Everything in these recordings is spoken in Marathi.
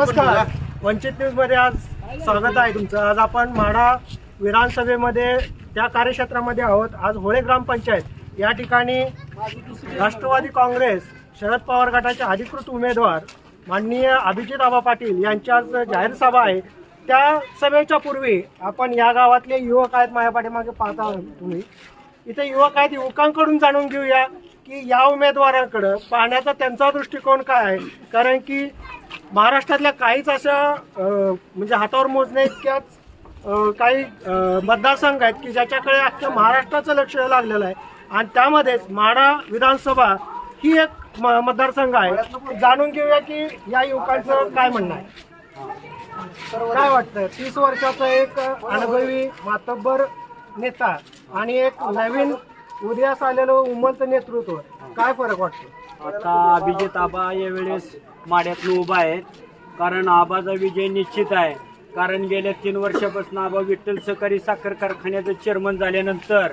नमस्कार. वंचित न्यूजमध्ये आज स्वागत आहे तुमचं. आज आपण माढा विधानसभेमध्ये त्या कार्यक्षेत्रामध्ये आहोत. आज होळे ग्रामपंचायत या ठिकाणी राष्ट्रवादी काँग्रेस शरद पवार गटाचे अधिकृत उमेदवार माननीय अभिजित आबा पाटील यांची आज जाहीर सभा आहे. त्या सभेच्या पूर्वी आपण या गावातले युवक आहेत. माझ्या पाठीमागे पाहता तुम्ही. इथे युवक आहेत. युवकांकडून जाणून घेऊया की या उमेदवारांकडं पाहण्याचा त्यांचा दृष्टिकोन काय आहे. कारण की महाराष्ट्रातल्या काहीच अशा म्हणजे हातावर मोजण्या इतक्याच काही मतदारसंघ आहेत की ज्याच्याकडे अख्ख्या महाराष्ट्राचं लक्ष लागलेलं आहे. आणि त्यामध्येच माडा विधानसभा ही एक म- मतदारसंघ आहे. जाणून घेऊया की या युवकांचं काय म्हणणं आहे. काय वाटतं तीस वर्षाचा एक अनुभवी मातब्बर नेता आणि एक नवीन उदयास आलेलं उमलतं नेतृत्व. काय फरक वाटतो? आता अभिजित आबा यावेळेस माड्यातून उभा आहे कारण आबाचा विजय निश्चित आहे. कारण गेल्या तीन वर्षापासून आबा विठ्ठल सहकारी साखर कारखान्याचं चेअरमन झाल्यानंतर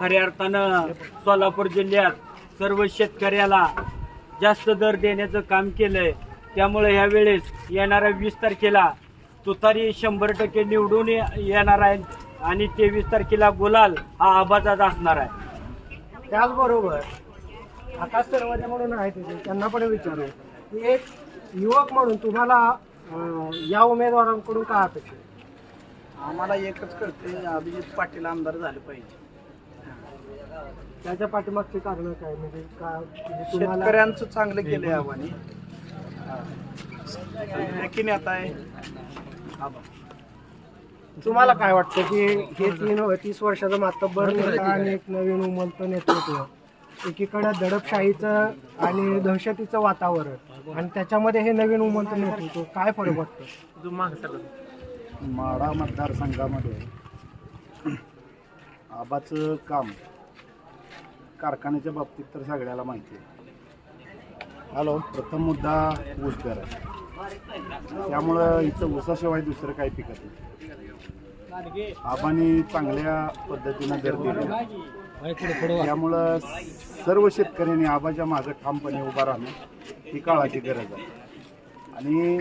खऱ्या अर्थानं सोलापूर जिल्ह्यात सर्व शेतकऱ्याला जास्त दर देण्याचं काम केलंय. त्यामुळे ह्या वेळेस येणाऱ्या वीस तारखेला तुतारी शंभर टक्के निवडून ये- येणार आहे आणि तेवीस तारखेला गुलाल हा आबाचाच असणार आहे. त्याचबरोबर आकाश सर्वजे म्हणून आहे तिथे. त्यांना पण विचारू. की एक युवक म्हणून तुम्हाला अं, या उमेदवारांकडून काय अपेक्षा आहे? आम्हाला एकच कळते अभिजित पाटील आमदार झाले पाहिजे. त्याच्या पाठीमागची कारण काय? म्हणजे का म्हणजे तुम्हाला शेतकऱ्यांचं चांगलं केलंय आव्हाने. नेता आहे? आबा. तुम्हाला काय वाटतं की हे तीन तीस वर्षाचं मातब्बर नेता आणि एक नवीन उमलतं नेतृत्व? एकीकडे दडपशाहीचं आणि दहशतीचं वातावरण. आणि त्याच्यामध्ये हे नवीन उमलतं नेतृत्व काय फरक वाटतं? माढा मतदारसंघामध्ये आबाचं काम कारखान्याच्या बाबतीत तर सगळ्याला माहिती आहे. हॅलो प्रथम मुद्दा ऊस दर आहे त्यामुळं इथं ऊसाशिवाय दुसरं काही पिकत नाही. आबांनी चांगल्या पद्धतीनं दर दिले. त्यामुळं सर्व शेतकऱ्यांनी आबाच्या मागं ठामपणे उभा राहणं ही काळाची गरज आहे. आणि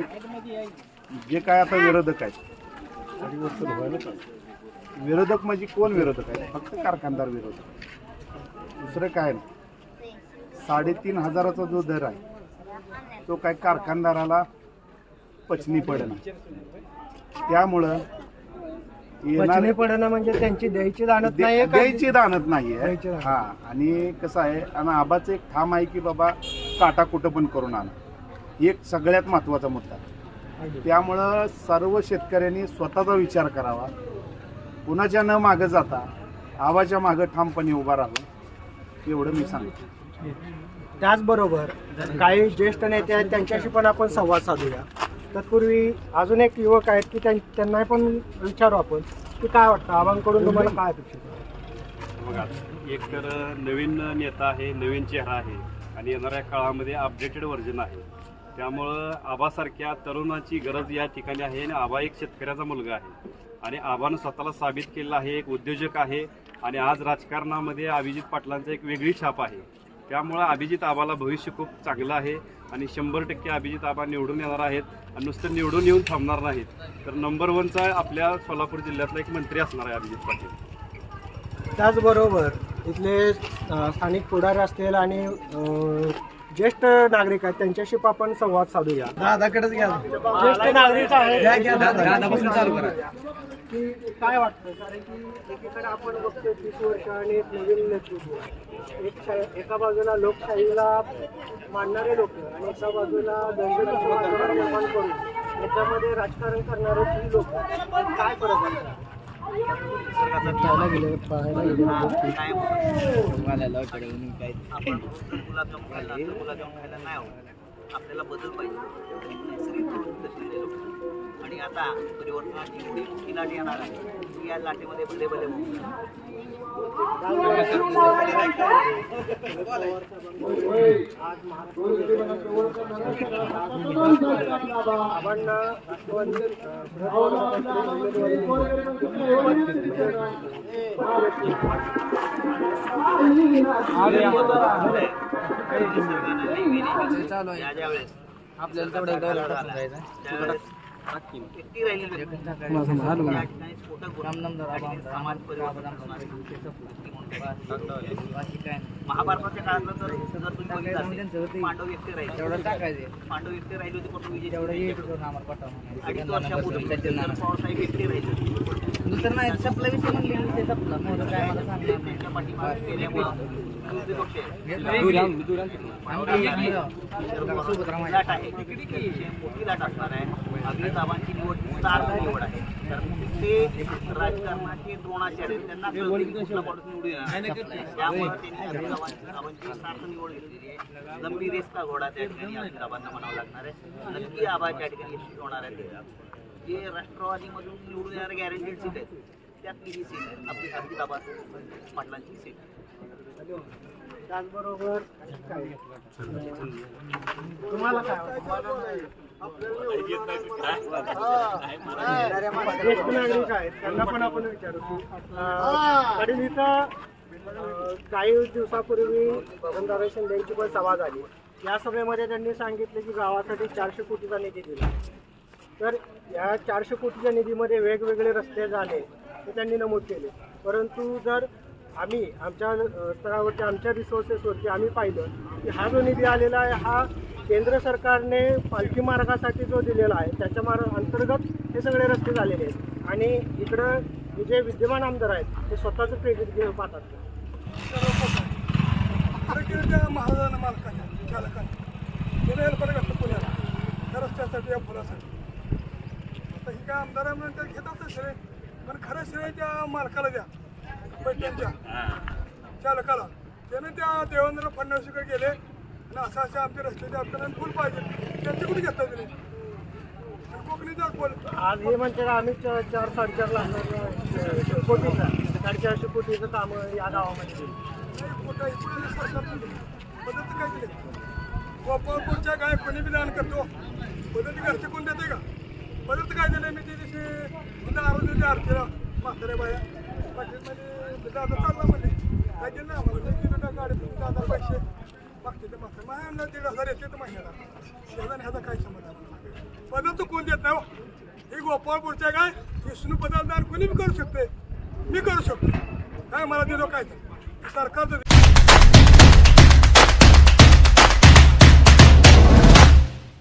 जे काय आता विरोधक आहेत विरोधक म्हणजे कोण विरोधक आहेत? फक्त कारखानदार विरोधक. दुसरं काय नाही. साडेतीन हजाराचा जो दर आहे तो काय कारखानदाराला पचनी पडेना त्यामुळं पचनी पडणं म्हणजे त्यांची द्यायची जाणत नाही द्या- द्यायची दानत नाहीये. हा आणि कसं आहे आणि आबाचं एक ठाम आहे की बाबा काटा कुठं पण करून आणा. एक सगळ्यात महत्त्वाचा मुद्दा. त्यामुळं सर्व शेतकऱ्यांनी स्वतःचा विचार करावा. कुणाच्या न मागं जाता आबाच्या मागं ठामपणे उभा राहावं एवढं मी सांगतो. त्याचबरोबर काही ज्येष्ठ नेते आहेत त्यांच्याशी पण आपण संवाद साधूया. तत्पूर्वी अजून एक युवक आहेत की त्यां- त्यांना पण विचारू आपण की काय वाटतं? आबांकडून तुम्हाला काय अपेक्षित आहे? बघा एक तर नवीन नेता आहे नवीन चेहरा आहे आणि येणाऱ्या काळामध्ये अपडेटेड व्हर्जन आहे. त्यामुळं आबासारख्या तरुणाची गरज या ठिकाणी आहे आणि आबा एक शेतकऱ्याचा मुलगा आहे. आणि आबानं स्वतःला साबित केलेलं आहे एक उद्योजक आहे आणि आज राजकारणामध्ये अभिजित पाटलांचं एक वेगळी छाप आहे. त्यामुळं अभिजित आबाला भविष्य खूप चांगलं आहे आणि शंभर टक्के अभिजित आबा निवडून येणार आहेत आणि नुसतं निवडून येऊन थांबणार नाहीत. तर नंबर वनचा आपल्या सोलापूर जिल्ह्यातला एक मंत्री असणार आहे अभिजित पाटील. त्याचबरोबर इथले स्थानिक पुढारी असतील आणि ज्येष्ठ नागरिक आहेत त्यांच्याशी पण आपण संवाद साधूया. दादाकडेच घ्या. ज्येष्ठ नागरिक आहेत. घ्या, घ्या, दादा. दादापासून चालू करा. की काय वाटतं? कारण की एकीकडे आपण बघतो तीस वर्ष आणि एक नवीन नेतृत्व. एक एका बाजूला लोकशाहीला मानणारे लोक आणि एका बाजूला वातावरण निर्माण करून याच्यामध्ये राजकारण करणारे ती लोक. काय फरक वाटतं पाहायला गेले पाहायला गेले. आपण गुलाबजाम खायला गुलाबजाम खायला नाही आवडत आपल्याला बदल पाहिजे. आणि आता परिवर्तनाची एवढी मोठी लाट येणार आहे. की या लाटेमध्ये भले भले राष्ट्रवादी निसर्गानं ज्या वेळेस आपल्याला व्यक्ती. व्यक्ती म्हणून महाभारताच्या काळातलं तर जर तुम्ही बघितलं पांडव एकटे राहिले टाकायचे पांडव एकटे राहिले होते पण अडीच वर्षापूर्वी राहिले दुसरं नाही संपला विषय म्हणले संपला काय मला सांगणार नाही मोठी लाट असणार आहे अग्नि साहेबांची निवड स्टार निवड आहे. तर ते राजकारणाची द्रोणाचार्य त्यांना कुठला माणूस निवडून येणार. त्यामुळे त्यांनी अग्नि साहेबांची निवड घेतलेली आहे. लंबी रेस का घोडा त्या ठिकाणी अग्नि साहेबांना लागणार आहे. नक्की आबा त्या ठिकाणी यशस्वी होणार आहे जे राष्ट्रवादीमधून निवडून येणारे गॅरंटेड सीट आहेत त्यातली ही सीट आपली अग्नि पाटलांची सीट त्याचबरोबर तुम्हाला काय वाटतं? ज्येष्ठ नागरिक आहेत त्यांना पण आपण विचारू इथं काही दिवसापूर्वी वसंतराव शिंदे पण सभा झाली या सभेमध्ये त्यांनी सांगितले की गावासाठी चारशे कोटीचा निधी दिला तर या चारशे कोटीच्या निधीमध्ये वेगवेगळे रस्ते झाले हे त्यांनी नमूद केले परंतु जर आम्ही आमच्या स्तरावरती आमच्या रिसोर्सेसवरती आम्ही पाहिलं की हा जो निधी आलेला आहे हा केंद्र सरकारने पालखी मार्गासाठी जो दिलेला आहे त्याच्या मार्ग अंतर्गत हे सगळे रस्ते झालेले आहेत. आणि इकडं हे जे विद्यमान आमदार आहेत ते स्वतःचं क्रेडिट घेऊन पाहतात. कारकिर्दीच्या महाराजांना मालकाने चालकाने त्याने हेल्पर घातलं पुण्याला त्या रस्त्यासाठी या पुलासाठी. आता ही काय आमदार आहे म्हणून ते घेतातच श्रेय. पण खरं श्रेय त्या मालकाला द्या. पैठणच्या चालकाला. त्याने त्या देवेंद्र फडणवीसकडे गेले. आणि असं असे आमचे रस्त्याचे आपल्याला पूल पाहिजे. त्यांचे कुठे घेतात तुम्ही आज हे म्हणते आम्ही चार चार साडेचार लाख कोटीचा. साडेचारशे कोटीचं काम या गावामध्ये. पद्धती काय कोणी बी दान करतो? पद्धती घरचे कोण देते का? पद्धत काय दिले मी त्या दिवशी? आरोग्याच्या आरतीला. म्हाताऱ्या बाया. म्हणजे दादा चालला म्हणजे काय दिलं ना आम्हाला? गाडी दादा पैसे. मागते ते मागते महिन्याला दीड हजार येते तर महिन्याला शेजारी ह्याचा काय संबंध आहे? पद्धत कोण देत नाही हो. ही गोपाळपूरच्या काय? विष्णू पदार्थ दान कोणी बी करू शकते? मी करू शकतो. काय मला दिलो काय सरकारचं